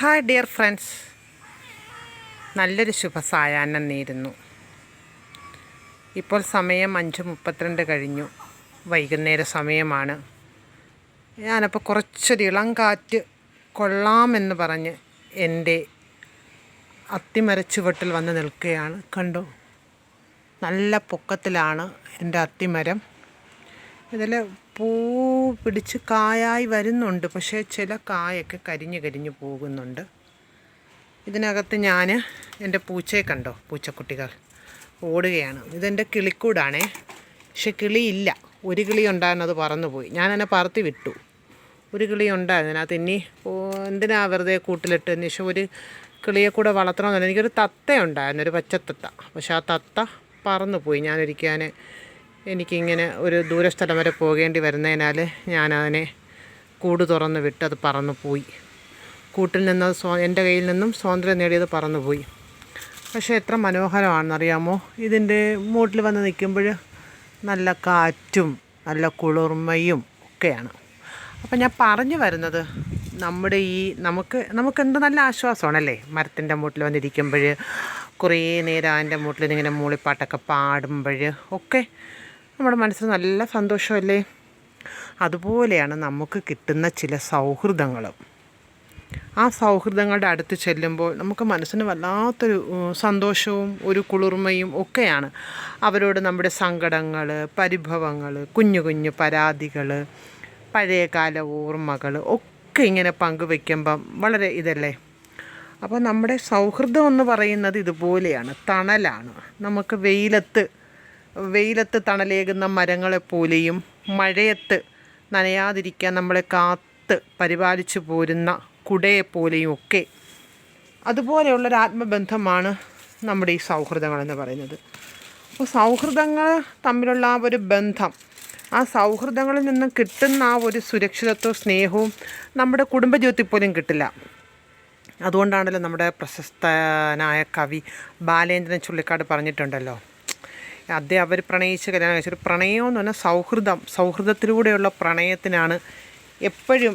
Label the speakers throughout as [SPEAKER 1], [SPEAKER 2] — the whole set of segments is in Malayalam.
[SPEAKER 1] ഹായ് ഡിയർ ഫ്രണ്ട്സ് നല്ലൊരു ശുഭസായാഹ്നം നേരുന്നു. ഇപ്പോൾ സമയം അഞ്ച് മുപ്പത്തിരണ്ട് കഴിഞ്ഞു. വൈകുന്നേര സമയമാണ്. ഞാനപ്പോൾ കുറച്ചൊരു ഇളം കാറ്റ് കൊള്ളാമെന്ന് പറഞ്ഞ് എന്റെ അത്തിമരച്ചുവട്ടിൽ വന്ന് നിൽക്കുകയാണ്. കണ്ടു? നല്ല പൊക്കത്തിലാണ് എന്റെ അത്തിമരം. ഇതിൽ പൂ പിടിച്ച് കായായി വരുന്നുണ്ട്. പക്ഷേ ചില കായൊക്കെ കരിഞ്ഞ് കരിഞ്ഞ് പോകുന്നുണ്ട്. ഇതിനകത്ത് ഞാൻ എന്റെ പൂച്ചയെ കണ്ടോ? പൂച്ചക്കുട്ടികൾ ഓടുകയാണ്. ഇതെന്റെ കിളിക്കൂടാണേ. പക്ഷെ കിളിയില്ല. ഒരു കിളി ഉണ്ടായിരുന്നത് പറന്നുപോയി. ഞാൻ എന്നെ പറത്തി വിട്ടു. ഒരു കിളി ഉണ്ടായിരുന്നു. അതിനകത്ത് ഇനി എന്തിനാ വെറുതെ കൂട്ടിലിട്ട്? പക്ഷെ ഒരു കിളിയെ കൂടെ വളർത്തണമെന്ന് എനിക്കൊരു തത്ത ഉണ്ടായിരുന്നു. ഒരു പച്ചത്തത്ത. പക്ഷെ ആ തത്ത പറന്നുപോയി. ഞാനൊരിക്കാൻ എനിക്കിങ്ങനെ ഒരു ദൂരസ്ഥലം വരെ പോകേണ്ടി വരുന്നതിനാൽ ഞാനതിനെ കൂട് തുറന്ന് വിട്ട് അത് പറന്നു പോയി കൂട്ടിൽ നിന്ന് സ്വ എന്റെ കയ്യിൽ നിന്നും സ്വാതന്ത്ര്യം നേടിയത് പറന്നു പോയി പക്ഷേ എത്ര മനോഹരമാണെന്നറിയാമോ? ഇതിന്റെ മൂട്ടിൽ വന്ന് നിൽക്കുമ്പോൾ നല്ല കാറ്റും നല്ല കുളിർമയും ഒക്കെയാണ്. അപ്പം ഞാൻ പറഞ്ഞു വരുന്നത് നമ്മുടെ ഈ നമുക്ക് നമുക്ക് എന്ത് നല്ല ആശ്വാസമാണല്ലേ? മരത്തിന്റെ മൂട്ടിൽ വന്നിരിക്കുമ്പോൾ കുറേ നേരം അതിന്റെ മൂട്ടിൽ ഇങ്ങനെ മൂളിപ്പാട്ടൊക്കെ പാടുമ്പോൾ ഒക്കെ നമ്മുടെ മനസ്സിന് നല്ല സന്തോഷമല്ലേ? അതുപോലെയാണ് നമുക്ക് കിട്ടുന്ന ചില സൗഹൃദങ്ങളും. ആ സൗഹൃദങ്ങളുടെ അടുത്ത് ചെല്ലുമ്പോൾ നമുക്ക് മനസ്സിന് വല്ലാത്തൊരു സന്തോഷവും ഒരു കുളിർമയും ഒക്കെയാണ്. അവരോട് നമ്മുടെ സങ്കടങ്ങൾ പരിഭവങ്ങൾ കുഞ്ഞു കുഞ്ഞു പരാതികൾ പഴയകാല ഓർമ്മകൾ ഒക്കെ ഇങ്ങനെ പങ്കുവെക്കുമ്പം വളരെ ഇതല്ലേ? അപ്പോൾ നമ്മുടെ സൗഹൃദം എന്ന് പറയുന്നത് ഇതുപോലെയാണ്. തണലാണ്. നമുക്ക് വെയിലത്ത് വെയിലത്ത് തണലേകുന്ന മരങ്ങളെപ്പോലെയും മഴയത്ത് നനയാതിരിക്കാൻ നമ്മളെ കാത്ത് പരിപാലിച്ചു പോരുന്ന കുടയെപ്പോലെയും ഒക്കെ അതുപോലെയുള്ളൊരു ആത്മബന്ധമാണ് നമ്മുടെ ഈ സൗഹൃദങ്ങളെന്ന് പറയുന്നത്. അപ്പോൾ സൗഹൃദങ്ങൾ തമ്മിലുള്ള ആ ഒരു ബന്ധം ആ സൗഹൃദങ്ങളിൽ നിന്നും കിട്ടുന്ന ആ ഒരു സുരക്ഷിതത്വവും സ്നേഹവും നമ്മുടെ കുടുംബജീവിതത്തിൽ പോലും കിട്ടില്ല. അതുകൊണ്ടാണല്ലോ നമ്മുടെ പ്രശസ്തനായ കവി ബാലേന്ദ്രൻ ചുള്ളിക്കാട് പറഞ്ഞിട്ടുണ്ടല്ലോ അദ്ദേഹം അവർ പ്രണയിച്ച കല്യാണം കഴിച്ചൊരു പ്രണയം എന്ന് പറഞ്ഞാൽ സൗഹൃദം സൗഹൃദത്തിലൂടെയുള്ള പ്രണയത്തിനാണ് എപ്പോഴും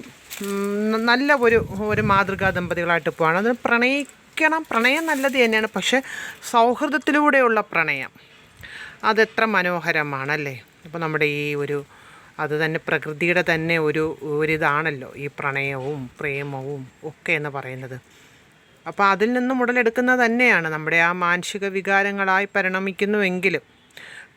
[SPEAKER 1] നല്ല ഒരു ഒരു മാതൃകാ ദമ്പതികളായിട്ട് പോവാണ്. അത് പ്രണയിക്കണം പ്രണയം നല്ലത് തന്നെയാണ് പക്ഷേ സൗഹൃദത്തിലൂടെയുള്ള പ്രണയം അതെത്ര മനോഹരമാണല്ലേ? അപ്പോൾ നമ്മുടെ ഈ ഒരു അത് തന്നെ പ്രകൃതിയുടെ തന്നെ ഒരു ഒരിതാണല്ലോ ഈ പ്രണയവും പ്രേമവും ഒക്കെ എന്ന് പറയുന്നത്. അപ്പോൾ അതിൽ നിന്നും ഉടലെടുക്കുന്നത് തന്നെയാണ്. നമ്മുടെ ആ മാനസിക വികാരങ്ങളായി പരിണമിക്കുന്നുവെങ്കിലും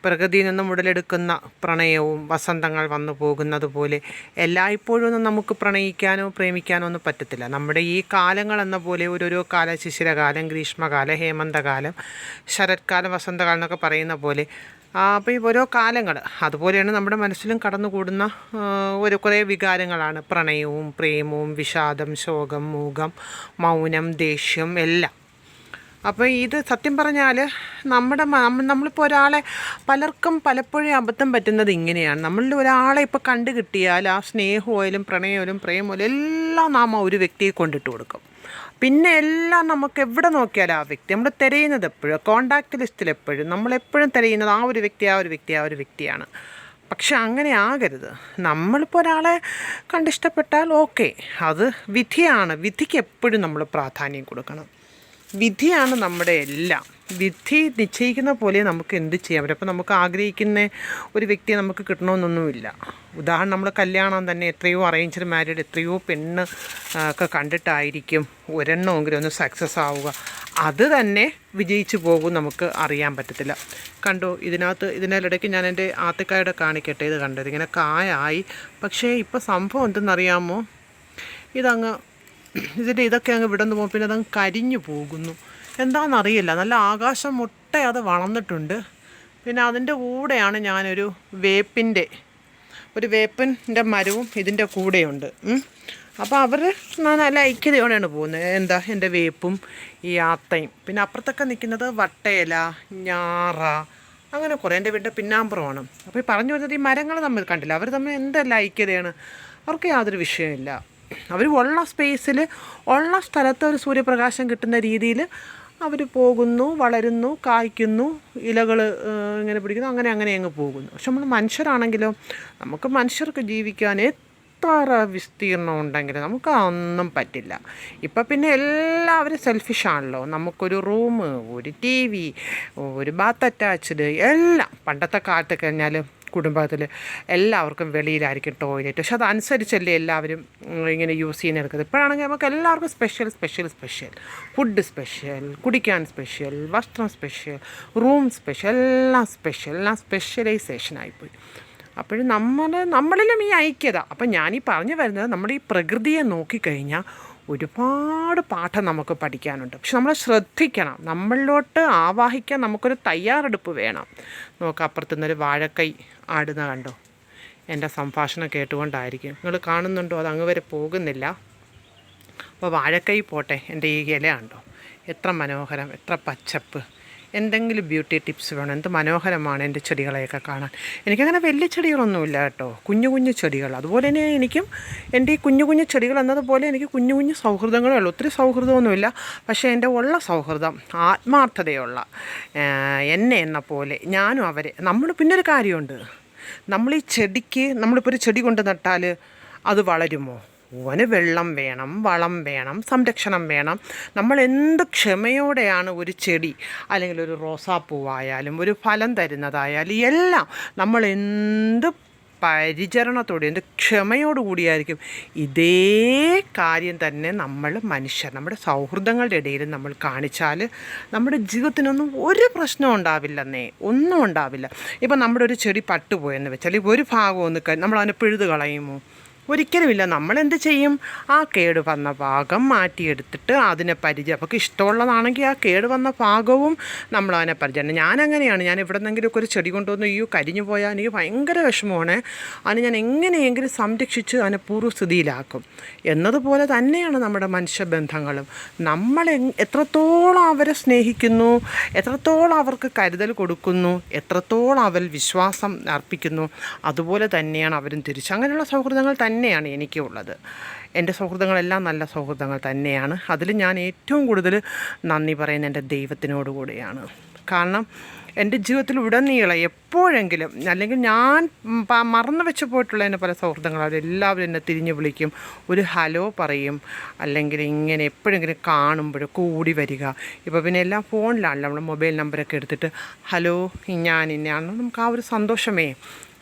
[SPEAKER 1] പ്രകൃതിയിൽ നിന്നും ഉടലെടുക്കുന്ന പ്രണയവും വസന്തങ്ങൾ വന്നു പോകുന്നത് പോലെ എല്ലായ്പ്പോഴും നമുക്ക് പ്രണയിക്കാനോ പ്രേമിക്കാനോ ഒന്നും പറ്റത്തില്ല. നമ്മുടെ ഈ കാലങ്ങൾ എന്ന പോലെ ഓരോരോ കാല ശിശിരകാലം ഗ്രീഷ്മകാലം ഹേമന്തകാലം ശരത്കാലം വസന്തകാലം എന്നൊക്കെ പറയുന്ന പോലെ അപ്പോൾ ഈ ഓരോ കാലങ്ങൾ അതുപോലെയാണ് നമ്മുടെ മനസ്സിലും കടന്നുകൂടുന്ന ഒരു കുറേ വികാരങ്ങളാണ്. പ്രണയവും പ്രേമവും വിഷാദം ശോകം മൂകം മൗനം ദേഷ്യം എല്ലാം. അപ്പോൾ ഇത് സത്യം പറഞ്ഞാൽ നമ്മുടെ നമ്മളിപ്പോൾ ഒരാളെ പലർക്കും പലപ്പോഴും അബദ്ധം പറ്റുന്നത് ഇങ്ങനെയാണ്. നമ്മളിൽ ഒരാളെ ഇപ്പോൾ കണ്ടു കിട്ടിയാൽ ആ സ്നേഹമായാലും പ്രണയമായാലും പ്രേമമായാലും എല്ലാം നാം ആ ഒരു വ്യക്തിയെ കൊണ്ടിട്ട് കൊടുക്കും. പിന്നെ എല്ലാം നമുക്ക് എവിടെ നോക്കിയാലും ആ വ്യക്തി നമ്മൾ തിരയുന്നത് എപ്പോഴും കോണ്ടാക്ട് ലിസ്റ്റിൽ എപ്പോഴും നമ്മളെപ്പോഴും തിരയുന്നത് ആ ഒരു വ്യക്തി ആ ഒരു വ്യക്തി ആ ഒരു വ്യക്തിയാണ്. പക്ഷെ അങ്ങനെ ആകരുത്. നമ്മളിപ്പോൾ ഒരാളെ കണ്ടിഷ്ടപ്പെട്ടാൽ ഓക്കെ. അത് വിധിയാണ്. വിധിക്ക് എപ്പോഴും നമ്മൾ പ്രാധാന്യം കൊടുക്കണം. വിധിയാണ് നമ്മുടെ എല്ലാം. വിധി നിശ്ചയിക്കുന്ന പോലെ നമുക്ക് എന്ത് ചെയ്യാൻ പറ്റും? അപ്പോൾ നമുക്ക് ആഗ്രഹിക്കുന്ന ഒരു വ്യക്തിയെ നമുക്ക് കിട്ടണമെന്നൊന്നുമില്ല. ഉദാഹരണം നമ്മൾ കല്യാണം തന്നെ എത്രയോ അറേഞ്ച്ഡ് മാരീഡ് എത്രയോ പെണ്ണ് ഒക്കെ കണ്ടിട്ടായിരിക്കും ഒരെണ്ണമെങ്കിലും ഒന്ന് സക്സസ് ആവുക. അത് തന്നെ വിജയിച്ചു പോകും നമുക്ക് അറിയാൻ പറ്റത്തില്ല. കണ്ടോ ഇതിനകത്ത് ഇതിനിടയ്ക്ക് ഞാൻ എന്റെ ആത്തക്കായുടെ കാണിക്കട്ടെ ഇത് കണ്ടത്. ഇങ്ങനെ കായായി. പക്ഷേ ഇപ്പോൾ സംഭവം എന്തെന്നറിയാമോ? ഇതങ്ങ് ഇതിന്റെ ഇതൊക്കെ അങ്ങ് വിടന്നു പോകും. പിന്നെ അതങ്ങ് കരിഞ്ഞു പോകുന്നു. എന്താണെന്നറിയില്ല. നല്ല ആകാശം മുട്ട അത് വളർന്നിട്ടുണ്ട്. പിന്നെ അതിന്റെ കൂടെയാണ് ഞാനൊരു വേപ്പിന്റെ ഒരു വേപ്പിന്റെ മരവും ഇതിന്റെ കൂടെയുണ്ട്. അപ്പോൾ അവർ നല്ല ഐക്യതയോടെയാണ് പോകുന്നത്. എന്താ? എന്റെ വേപ്പും ഈ ആത്തയും. പിന്നെ അപ്പുറത്തൊക്കെ നിൽക്കുന്നത് വട്ടയില ഞാറ അങ്ങനെ കുറേ. എന്റെ വീടിന്റെ പിന്നാമ്പുറമാണ്. അപ്പോൾ ഈ പറഞ്ഞു വരുന്നത് ഈ മരങ്ങൾ തമ്മിൽ കണ്ടില്ല. അവർ തമ്മിൽ എന്തെല്ലാം ഐക്യതയാണ്? അവർക്ക് യാതൊരു വിഷയമില്ല അവർ ഉള്ള സ്പേസിൽ ഉള്ള സ്ഥലത്ത് ഒരു സൂര്യപ്രകാശം കിട്ടുന്ന രീതിയിൽ അവർ പോകുന്നു വളരുന്നു കായ്ക്കുന്നു ഇലകൾ ഇങ്ങനെ പിടിക്കുന്നു അങ്ങനെ അങ്ങനെ അങ്ങ് പോകുന്നു. പക്ഷെ നമ്മൾ മനുഷ്യരാണെങ്കിലോ നമുക്ക് മനുഷ്യർക്ക് ജീവിക്കാൻ എത്ര വിസ്തീർണം ഉണ്ടെങ്കിലും നമുക്ക് അതൊന്നും പറ്റില്ല. ഇപ്പം പിന്നെ എല്ലാവരും സെൽഫിഷാണല്ലോ നമുക്കൊരു റൂം ഒരു ടി വി ഒരു ബാത്ത് അറ്റാച്ച്ഡ് എല്ലാം. പണ്ടത്തെ കാലത്ത് കഴിഞ്ഞാൽ കുടുംബത്തിൽ എല്ലാവർക്കും വെളിയിലായിരിക്കും ടോയ്ലറ്റ് പക്ഷെ അതനുസരിച്ചല്ലേ എല്ലാവരും ഇങ്ങനെ യൂസ് ചെയ്യുന്ന എടുക്കുന്നത്. ഇപ്പോഴാണെങ്കിൽ നമുക്ക് എല്ലാവർക്കും special special special food special കുടിക്കാൻ സ്പെഷ്യൽ വസ്ത്രം സ്പെഷ്യൽ റൂം സ്പെഷ്യൽ എല്ലാം സ്പെഷ്യൽ എല്ലാം സ്പെഷ്യലൈസേഷൻ ആയിപ്പോയി. അപ്പോഴും നമ്മൾ നമ്മളിലും ഈ ഐക്യത. അപ്പം ഞാനീ പറഞ്ഞു വരുന്നത് നമ്മൾ ഈ പ്രകൃതിയെ നോക്കിക്കഴിഞ്ഞാൽ ഒരുപാട് പാഠം നമുക്ക് പഠിക്കാനുണ്ട്. പക്ഷെ നമ്മൾ ശ്രദ്ധിക്കണം. നമ്മളിലോട്ട് ആവാഹിക്കാൻ നമുക്കൊരു തയ്യാറെടുപ്പ് വേണം. നോക്ക് അപ്പുറത്തുനിന്നൊരു വാഴക്കൈ ആടുന്ന കണ്ടോ? എന്റെ സംഭാഷണം കേട്ടുകൊണ്ടായിരിക്കും. നിങ്ങൾ കാണുന്നുണ്ടോ? അത് അങ്ങ് വരെ പോകുന്നില്ല. അപ്പോൾ വാഴക്കൈ പോട്ടെ. എന്റെ ഈ ഇല കണ്ടോ? എത്ര മനോഹരം എത്ര പച്ചപ്പ്. എന്തെങ്കിലും ബ്യൂട്ടി ടിപ്സ് വേണം? എന്ത് മനോഹരമാണ് എന്റെ ചെടികളെയൊക്കെ കാണാൻ? എനിക്കങ്ങനെ വലിയ ചെടികളൊന്നുമില്ല കേട്ടോ. കുഞ്ഞു കുഞ്ഞു ചെടികൾ. അതുപോലെ തന്നെ എനിക്കും എന്റെ ഈ കുഞ്ഞു കുഞ്ഞു ചെടികൾ എന്നതുപോലെ എനിക്ക് കുഞ്ഞു കുഞ്ഞു സൗഹൃദങ്ങളേ ഉള്ളൂ. ഒത്തിരി സൗഹൃദമൊന്നുമില്ല. പക്ഷേ എന്റെ ഉള്ള സൗഹൃദം ആത്മാർത്ഥതയുള്ള എന്നെ എന്ന പോലെ ഞാനും അവരെ നമ്മൾ പിന്നെ ഒരു കാര്യമുണ്ട്. നമ്മൾ ഈ ചെടിക്ക് നമ്മളിപ്പോൾ ഒരു ചെടി കൊണ്ട് നട്ടാൽ അത് വളരുമോ? ഓന് വെള്ളം വേണം വളം വേണം സംരക്ഷണം വേണം. നമ്മൾ എന്ത് ക്ഷമയോടെയാണ് ഒരു ചെടി അല്ലെങ്കിൽ ഒരു റോസാപ്പൂവായാലും ഒരു ഫലം തരുന്നതായാലും എല്ലാം നമ്മൾ എന്ത് പരിചരണത്തോടെ എന്ത് ക്ഷമയോടുകൂടിയായിരിക്കും ഇതേ കാര്യം തന്നെ നമ്മൾ മനുഷ്യർ നമ്മുടെ സൗഹൃദങ്ങളുടെ ഇടയിൽ നമ്മൾ കാണിച്ചാൽ നമ്മുടെ ജീവിതത്തിനൊന്നും ഒരു പ്രശ്നവും ഉണ്ടാവില്ലെന്നേ ഒന്നും ഉണ്ടാവില്ല. ഇപ്പം നമ്മുടെ ഒരു ചെടി പട്ടുപോയെന്ന് വെച്ചാൽ ഒരു ഭാഗം ഒന്ന് നമ്മൾ അതിനെ പിഴുത് കളയുമോ? ഒരിക്കലുമില്ല. നമ്മൾ എന്ത് ചെയ്യും? ആ കേട് വന്ന ഭാഗം മാറ്റിയെടുത്തിട്ട് അതിനെ പരിചയം അപ്പോൾ ഇഷ്ടമുള്ളതാണെങ്കിൽ ആ കേട് വന്ന ഭാഗവും നമ്മൾ അതിനെ ഞാൻ അങ്ങനെയാണ് ഞാൻ ഇവിടെ നിന്നെങ്കിലുമൊക്കെ ഒരു ചെടി കൊണ്ടുവന്ന് അയ്യോ കരിഞ്ഞു പോയാൽ എനിക്ക് ഭയങ്കര വിഷമമാണ്. അതിന് ഞാൻ എങ്ങനെയെങ്കിലും സംരക്ഷിച്ച് അതിനെ പൂർവസ്ഥിതിയിലാക്കും. എന്നതുപോലെ തന്നെയാണ് നമ്മുടെ മനുഷ്യബന്ധങ്ങളും. നമ്മൾ എത്രത്തോളം അവരെ സ്നേഹിക്കുന്നു എത്രത്തോളം അവർക്ക് കരുതൽ കൊടുക്കുന്നു എത്രത്തോളം അവർ വിശ്വാസം അർപ്പിക്കുന്നു അതുപോലെ തന്നെയാണ് അവരും തിരിച്ച്. അങ്ങനെയുള്ള സൗഹൃദങ്ങൾ തന്നെയാണ് എനിക്കുള്ളത്. എന്റെ സൗഹൃദങ്ങളെല്ലാം നല്ല സൗഹൃദങ്ങൾ തന്നെയാണ്. അതിൽ ഞാൻ ഏറ്റവും കൂടുതൽ നന്ദി പറയുന്ന എന്റെ ദൈവത്തിനോട് കൂടിയാണ്. കാരണം എന്റെ ജീവിതത്തിൽ ഉടനീളം എപ്പോഴെങ്കിലും അല്ലെങ്കിൽ ഞാൻ മറന്നു വെച്ച് പോയിട്ടുള്ള എന്റെ പല സൗഹൃദങ്ങൾ അവരെല്ലാവരും എന്നെ തിരിഞ്ഞു വിളിക്കും. ഒരു ഹലോ പറയും. അല്ലെങ്കിൽ ഇങ്ങനെ എപ്പോഴെങ്കിലും കാണുമ്പോഴും കൂടി വരിക. ഇപ്പോൾ പിന്നെ എല്ലാം ഫോണിലാണല്ലോ. നമ്മൾ മൊബൈൽ നമ്പറൊക്കെ എടുത്തിട്ട് ഹലോ ഞാൻ ഇന്നയാണല്ലോ. നമുക്ക് ആ ഒരു സന്തോഷമേ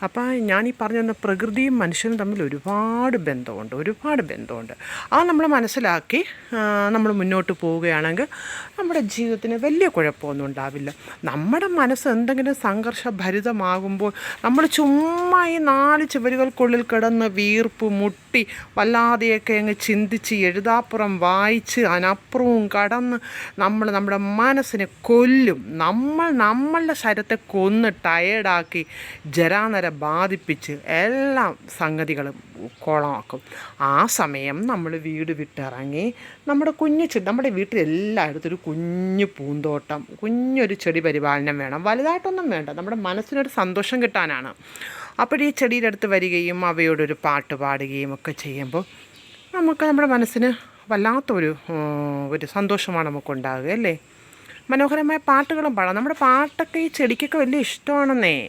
[SPEAKER 1] അപ്പോൾ പറഞ്ഞ തന്ന പ്രകൃതിയും മനുഷ്യനും തമ്മിൽ ഒരുപാട് ബന്ധമുണ്ട് ഒരുപാട് ബന്ധമുണ്ട്. ആ നമ്മൾ മനസ്സിലാക്കി നമ്മൾ മുന്നോട്ട് പോവുകയാണെങ്കിൽ നമ്മുടെ ജീവിതത്തിന് വലിയ കുഴപ്പമൊന്നും ഉണ്ടാവില്ല. നമ്മുടെ മനസ്സ് എന്തെങ്കിലും സംഘർഷഭരിതമാകുമ്പോൾ നമ്മൾ ചുമ്മാ ഈ നാല് ചുവരുകൾക്കുള്ളിൽ കിടന്ന് വീർപ്പ് മുട്ടി വല്ലാതെയൊക്കെ അങ്ങ് ചിന്തിച്ച് എഴുതാപ്പുറം വായിച്ച് അതിനപ്പുറവും കടന്ന് നമ്മൾ നമ്മുടെ മനസ്സിനെ കൊല്ലും. നമ്മൾ നമ്മളുടെ ശരത്തെ കൊന്ന് ടയേർഡാക്കി ജരാനര ബാധിപ്പിച്ച് എല്ലാ സംഗതികളും കോളമാക്കും. ആ സമയം നമ്മൾ വീട് വിട്ടിറങ്ങി നമ്മുടെ കുഞ്ഞു ചെടി നമ്മുടെ വീട്ടിൽ എല്ലായിടത്തും ഒരു കുഞ്ഞു പൂന്തോട്ടം കുഞ്ഞൊരു ചെടി പരിപാലനം വേണം. വലുതായിട്ടൊന്നും വേണ്ട. നമ്മുടെ മനസ്സിനൊരു സന്തോഷം കിട്ടാനാണ്. അപ്പോൾ ഈ ചെടിയുടെ അടുത്ത് വരികയും അവയോടൊരു പാട്ട് പാടുകയും ഒക്കെ ചെയ്യുമ്പോൾ നമുക്ക് നമ്മുടെ മനസ്സിന് വല്ലാത്തൊരു ഒരു സന്തോഷമാണ് നമുക്ക് നമുക്കുണ്ടാകുക അല്ലേ? മനോഹരമായ പാട്ടുകളും പാടാം. നമ്മുടെ പാട്ടൊക്കെ ഈ ചെടിക്കൊക്കെ വലിയ ഇഷ്ടമാണെന്നേ.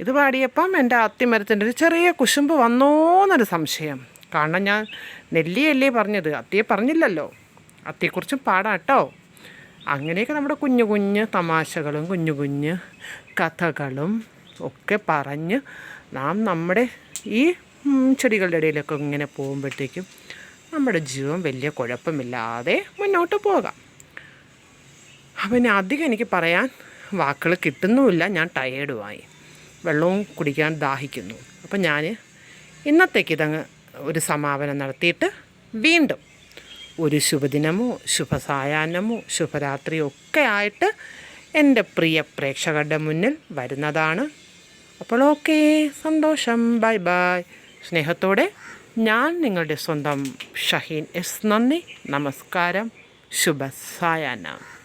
[SPEAKER 1] ഇത് പാടിയപ്പം എന്റെ അത്തിമരത്തിന്റെ ഒരു ചെറിയ കുശുമ്പ് വന്നോന്നൊരു സംശയം. കാരണം ഞാൻ നെല്ലിയല്ലേ പറഞ്ഞത്. അത്തിയെ പറഞ്ഞില്ലല്ലോ. അത്തിയെക്കുറിച്ചും പാടാം കേട്ടോ. അങ്ങനെയൊക്കെ നമ്മുടെ കുഞ്ഞു കുഞ്ഞ് തമാശകളും കുഞ്ഞു കുഞ്ഞ് കഥകളും ഒക്കെ പറഞ്ഞ് നാം നമ്മുടെ ഈ ചെടികളുടെ ഇടയിലൊക്കെ ഇങ്ങനെ പോകുമ്പോഴത്തേക്കും നമ്മുടെ ജീവൻ വലിയ കുഴപ്പമില്ലാതെ മുന്നോട്ട് പോകാം. അപ്പം അധികം എനിക്ക് പറയാൻ വാക്കുകൾ കിട്ടുന്നുമില്ല. ഞാൻ ടയേർഡുമായി വെള്ളവും കുടിക്കാൻ ദാഹിക്കുന്നു. അപ്പം ഞാൻ ഇന്നത്തേക്ക് ഇതങ്ങ് ഒരു സമാപനം നടത്തിയിട്ട് വീണ്ടും ഒരു ശുഭദിനമോ ശുഭസായാഹ്നമോ ശുഭരാത്രിയോ ഒക്കെ ആയിട്ട് എന്റെ പ്രിയ പ്രേക്ഷകരുടെ മുന്നിൽ വരുന്നതാണ്. അപ്പോൾ ഓക്കേ സന്തോഷം ബൈ ബൈ. സ്നേഹത്തോടെ ഞാൻ നിങ്ങളുടെ സ്വന്തം ഷഹീൻ എസ് നന്ദി. നമസ്കാരം. ശുഭ സായാഹ്നം